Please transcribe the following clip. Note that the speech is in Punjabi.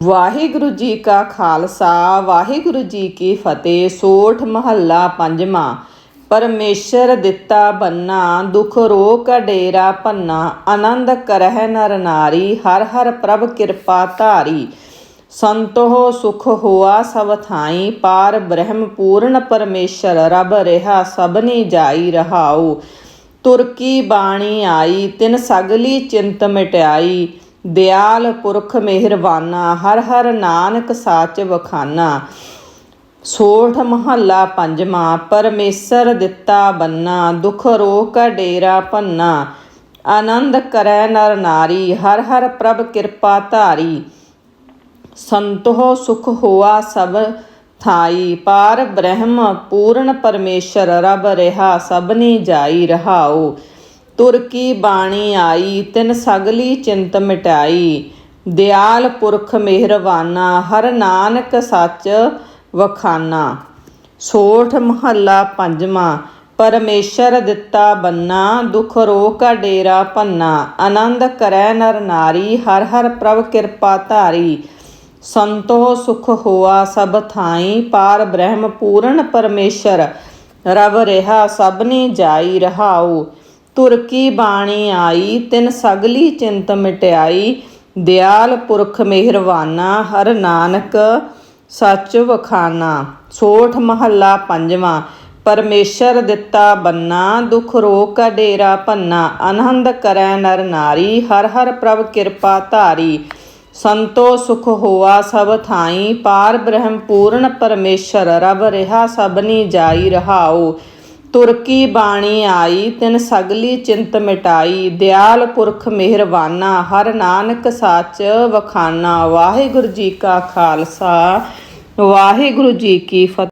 ਵਾਹਿਗੁਰੂ ਜੀ ਕਾ ਖਾਲਸਾ, ਵਾਹਿਗੁਰੂ ਜੀ ਕੀ ਫਤਿਹ। ਸੋਠ ਮਹੱਲਾ ਪੰਜਵਾਂ। ਪਰਮੇਸ਼ਰ ਦਿੱਤਾ ਬੰਨਾ, ਦੁਖ ਰੋਗ ਡੇਰਾ ਪੰਨਾ ਆਨੰਦ ਕਰਹਿ ਨਰ ਨਾਰੀ, ਹਰ ਹਰ ਪ੍ਰਭ ਕਿਰਪਾ ਧਾਰੀ। ਸੰਤੋ ਸੁਖ ਹੋਆ ਸਭ ਥਾਈ, ਪਾਰ ਬ੍ਰਹਮ ਪੂਰਨ ਪਰਮੇਸ਼ਰ, ਰਬ ਰਿਹਾ ਸਭਨੀ ਜਾਈ ਰਹਾਉ। ਤੁਰਕੀ ਬਾਣੀ ਆਈ, ਤਿਨ ਸਗਲੀ ਚਿੰਤ ਮਿਟਾਈ। ਦਿਆਲ ਪੁਰਖ ਮਿਹਰਬਾਨਾ, ਹਰ ਹਰ ਨਾਨਕ ਸਾਚ ਵਖਾਨਾ। ਸੋਠ ਮਹੱਲਾ ਪੰਜਵਾਂ, ਪਰਮੇਸ਼ਰ ਦਿੱਤਾ ਬੰਨਾ, ਦੁਖ ਰੋਕ ਡੇਰਾ ਪੰਨਾ ਆਨੰਦ ਕਰੈ ਨਰ ਨਾਰੀ, ਹਰ ਹਰ ਪ੍ਰਭ ਕਿਰਪਾ ਧਾਰੀ। ਸੰਤੋ ਸੁਖ ਹੋਆ ਸਭ ਥਾਈ, ਪਾਰ ਬ੍ਰਹਮ ਪੂਰਨ ਪਰਮੇਸ਼ਰ, ਰਬ ਰਿਹਾ ਸਭਨੀ ਜਾਈ ਰਹਾਉ ਤੁਰਕੀ ਬਾਣੀ ਆਈ, ਤਿਨ ਸਗਲੀ ਚਿੰਤ ਮਿਟਾਈ। ਦਿਆਲ ਪੁਰਖ ਮਿਹਰਵਾਨਾ ਹਰ ਨਾਨਕ ਸੱਚ ਵਖਾਨਾ। ਸੋਠ ਮਹੱਲਾ ਪੰਜਵਾਂ, ਪਰਮੇਸ਼ਰ ਦਿੱਤਾ ਬੰਨਾ, ਦੁਖ ਰੋਗ ਕਾ ਡੇਰਾ ਪੰਨਾ ਆਨੰਦ ਕਰੈ ਨਰ ਨਾਰੀ, ਹਰ ਹਰ ਪ੍ਰਭ ਕਿਰਪਾ ਧਾਰੀ। ਸੰਤੋ ਸੁਖ ਹੋਆ ਸਭ ਥਾਈ, ਪਾਰ ਬ੍ਰਹਮ ਪੂਰਨ ਪਰਮੇਸ਼ਰ। ਰਵ ਰਿਹਾ ਸਭਨੀ ਜਾਈ ਰਹਾਉ। ਤੁਰਕੀ ਬਾਣੀ ਆਈ, ਤਿਨ ਸਗਲੀ ਚਿੰਤ ਮਿਟਾਈ ਦਿਆਲ ਪੁਰਖ ਮਿਹਰਵਾਨਾ, ਹਰ ਨਾਨਕ ਸੱਚ ਵਖਾਨਾ। ਸੋਠ ਮਹੱਲਾ ਪੰਜਵਾਂ, ਪਰਮੇਸ਼ਰ ਦਿੱਤਾ ਬੰਨਾ, ਦੁਖ ਰੋਗ ਕਾ ਡੇਰਾ ਭੰਨਾ। ਆਨੰਦ ਕਰੈ ਨਰ ਨਾਰੀ, ਹਰ ਹਰ ਪ੍ਰਭ ਕਿਰਪਾ ਧਾਰੀ। ਸੰਤੋ ਸੁਖ ਹੋਆ ਸਭ ਥਾਈ, ਪਾਰ ਬ੍ਰਹਮ ਪੂਰਨ ਪਰਮੇਸ਼ਰ ਰਬ ਰਿਹਾ ਸਭਨੀ ਜਾਈ ਰਹਾਉ। ਤੁਰਕੀ ਬਾਣੀ ਆਈ, ਤਿਨ ਸਗਲੀ ਚਿੰਤ ਮਿਟਾਈ। ਦਿਆਲ ਪੁਰਖ ਮਿਹਰਬਾਨਾ, ਹਰ ਨਾਨਕ ਸਾਚ ਵਖਾਨਾ। ਵਾਹਿਗੁਰੂ ਜੀ ਕਾ ਖਾਲਸਾ, ਵਾਹਿਗੁਰੂ ਜੀ ਕੀ ਫਤਿਹ।